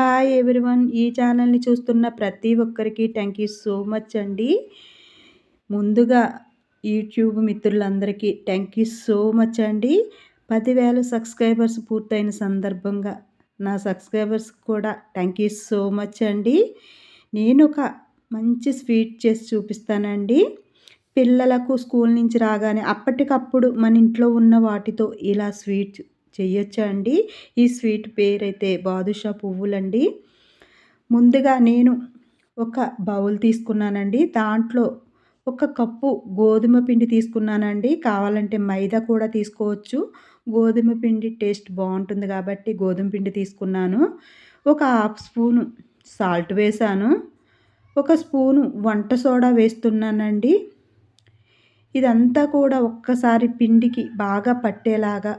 Hi everyone. ఈ ఛానల్ని చూస్తున్న ప్రతి ఒక్కరికి థ్యాంక్ యూ సో మచ్ అండి. ముందుగా యూట్యూబ్ మిత్రులందరికీ థ్యాంక్ యూ సో మచ్ అండి. పదివేల సబ్స్క్రైబర్స్ పూర్తయిన సందర్భంగా నా సబ్స్క్రైబర్స్ కూడా థ్యాంక్ యూ సో మచ్ అండి. నేను ఒక మంచి స్వీట్ చేసి చూపిస్తానండి. పిల్లలకు స్కూల్ నుంచి రాగానే అప్పటికప్పుడు మన ఇంట్లో ఉన్న వాటితో ఇలా స్వీట్ చేయొచ్చా అండి? ఈ స్వీట్ పేరైతే బాదుషా పువ్వులండి. ముందుగా నేను ఒక బౌల్ తీసుకున్నానండి. దాంట్లో ఒక కప్పు గోధుమ పిండి తీసుకున్నానండి. కావాలంటే మైదా కూడా తీసుకోవచ్చు. గోధుమ పిండి టేస్ట్ బాగుంటుంది కాబట్టి గోధుమ పిండి తీసుకున్నాను. ఒక హాఫ్ స్పూను సాల్ట్ వేసాను ఒక స్పూను వంట సోడా వేస్తున్నానండి. ఇదంతా కూడా ఒక్కసారి పిండికి బాగా పట్టేలాగా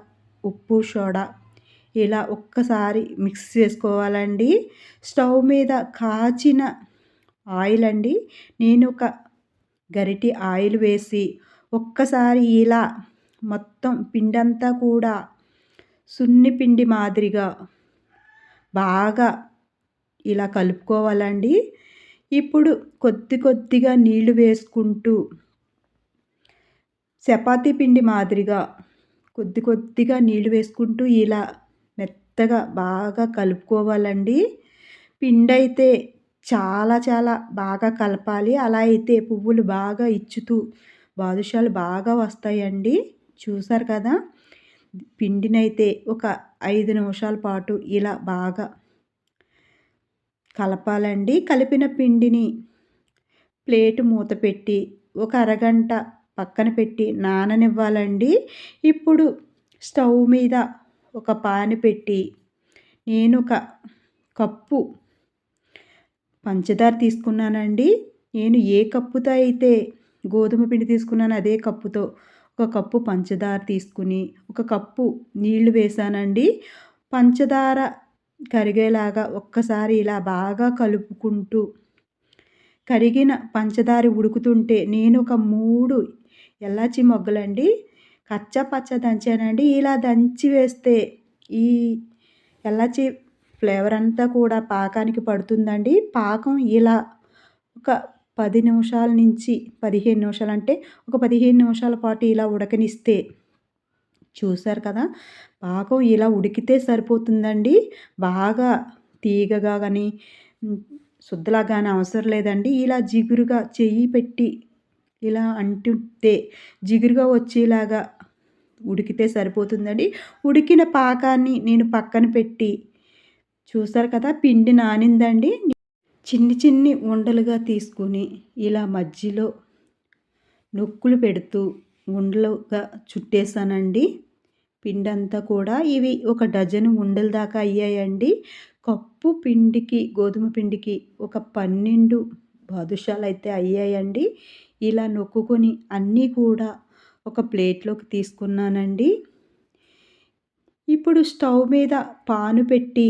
ఉప్పు సోడా ఇలా ఒక్కసారి మిక్స్ చేసుకోవాలండి. స్టవ్ మీద కాచిన ఆయిల్ అండి. నేను ఒక గరిటి ఆయిల్ వేసి ఒక్కసారి ఇలా మొత్తం పిండంతా కూడా సున్ని పిండి మాదిరిగా బాగా ఇలా కలుపుకోవాలండి. ఇప్పుడు కొద్ది కొద్దిగా నీళ్ళు వేసుకుంటూ చపాతీ పిండి మాదిరిగా కొద్ది కొద్దిగా నీళ్ళు వేసుకుంటూ ఇలా మెత్తగా బాగా కలుపుకోవాలండి. పిండి అయితే చాలా చాలా బాగా కలపాలి. అలా అయితే పువ్వులు బాగా ఇచ్చుతూ బాదుషాలు బాగా వస్తాయండి. చూసారు కదా? పిండినైతే ఒక ఐదు నిమిషాల పాటు ఇలా బాగా కలపాలండి. కలిపిన పిండిని ప్లేటు మూత పెట్టి ఒక అరగంట పక్కన పెట్టి నాననివ్వాలండి. ఇప్పుడు స్టవ్ మీద ఒక పాని పెట్టి నేను ఒక కప్పు పంచదార తీసుకున్నానండి. నేను ఏ కప్పుతో అయితే గోధుమ పిండి తీసుకున్నాను అదే కప్పుతో ఒక కప్పు పంచదార తీసుకుని ఒక కప్పు నీళ్ళు వేసానండి. పంచదార కరిగేలాగా ఒక్కసారి ఇలా బాగా కలుపుకుంటూ కరిగిన పంచదార ఉడుకుతుంటే నేను ఒక మూడు ఎల్లాచి మొగ్గలండి. కచ్చా పచ్చ దంచానండి. ఇలా దంచి వేస్తే ఈ ఎల్లాచి ఫ్లేవర్ అంతా కూడా పాకానికి పడుతుందండి. పాకం ఇలా ఒక పది నిమిషాల నుంచి పదిహేను నిమిషాలు అంటే ఒక పదిహేను నిమిషాల పాటు ఇలా ఉడకనిస్తే చూసారు కదా పాకం ఇలా ఉడికితే సరిపోతుందండి. బాగా తీగగా కానీ శుద్ధలా కానీ అవసరం లేదండి. ఇలా జిగురుగా చెయ్యి పెట్టి ఇలా అంటుంటే జిగురుగా వచ్చేలాగా ఉడికితే సరిపోతుందండి. ఉడికిన పాకాన్ని నేను పక్కన పెట్టి చూస్తారు కదా పిండి నానిందండి. చిన్ని చిన్ని ఉండలుగా తీసుకుని ఇలా మధ్యలో నొక్కులు పెడుతూ ఉండలుగా చుట్టేసానండి పిండి అంతా కూడా ఇవి ఒక డజన్ ఉండల దాకా అయ్యాయండి. కప్పు పిండికి గోధుమ పిండికి ఒక పన్నెండు బాదుషాలు అయితే అయ్యాయండి. ఇలా నొక్కుకొని అన్నీ కూడా ఒక ప్లేట్లోకి తీసుకున్నానండి. ఇప్పుడు స్టవ్ మీద పాను పెట్టి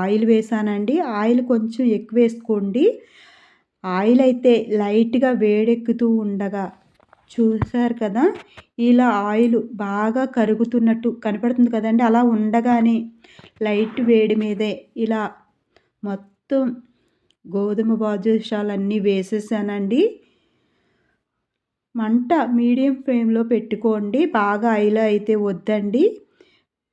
ఆయిల్ వేసానండి. ఆయిల్ కొంచెం ఎక్కువ వేసుకోండి. ఆయిల్ అయితే లైట్గా వేడెక్కుతూ ఉండగా చూసారు కదా ఇలా ఆయిల్ బాగా కరుగుతున్నట్టు కనపడుతుంది కదండి. అలా ఉండగానే లైట్ వేడి మీదే ఇలా మొత్తం గోధుమ బాదుషాలన్నీ వేసేసానండి. మంట మీడియం ఫ్లేమ్లో పెట్టుకోండి. బాగా ఆయిల్ అయితే వద్దండి.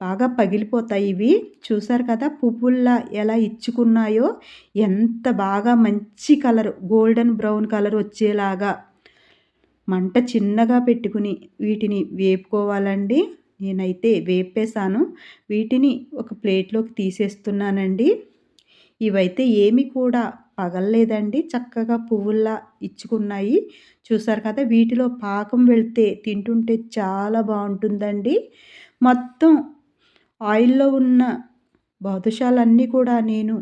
బాగా పగిలిపోతాయి ఇవి. చూసారు కదా పువ్వుల్లా ఎలా ఇచ్చుకున్నాయో. ఎంత బాగా మంచి కలర్ గోల్డెన్ బ్రౌన్ కలర్ వచ్చేలాగా. మంట చిన్నగా పెట్టుకుని వీటిని వేపుకోవాలండి. నేనైతే వేపేశాను. వీటిని ఒక ప్లేట్లోకి తీసేస్తున్నానండి. ఇవైతే ఏమి కూడా పగలలేదండి. చక్కగా పువ్వుల్లా ఇచ్చుకున్నాయి. చూసారు కదా వీటిలో పాకం వెళ్తే తింటుంటే చాలా బాగుంటుందండి. మొత్తం ఆయిల్లో ఉన్న బాదుషాలన్నీ కూడా నేను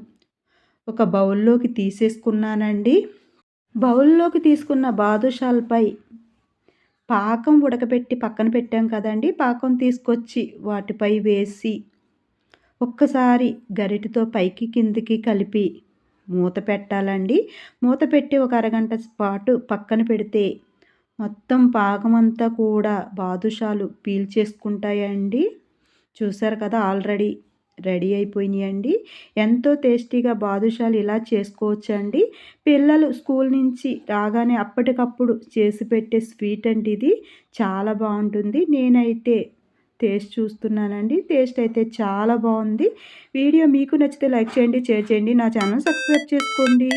ఒక బౌల్లోకి తీసేసుకున్నానండి. బౌల్లోకి తీసుకున్న బాదుషాలపై పాకం ఉడకబెట్టి పక్కన పెట్టాం కదండి. పాకం తీసుకొచ్చి వాటిపై వేసి ఒక్కసారి గరిటతో పైకి కిందికి కలిపి మూత పెట్టాలండి. మూత పెట్టి ఒక అరగంట పాటు పక్కన పెడితే మొత్తం పాకమంతా కూడా బాదుషాలు పీల్చేసుకుంటాయండి. చూసారు కదా ఆల్రెడీ రెడీ అయిపోయినాయండి. ఎంతో టేస్టీగా బాదుషాలు ఇలా చేసుకోవచ్చండి. పిల్లలు స్కూల్ నుంచి రాగానే అప్పటికప్పుడు చేసి పెట్టే స్వీట్ అండి ఇది. చాలా బాగుంటుంది. నేనైతే టేస్ట్ చూస్తున్నానండి. టేస్ట్ అయితే చాలా బాగుంది. వీడియో మీకు నచ్చితే లైక్ చేయండి షేర్ చేయండి. నా ఛానల్ సబ్స్క్రైబ్ చేసుకోండి.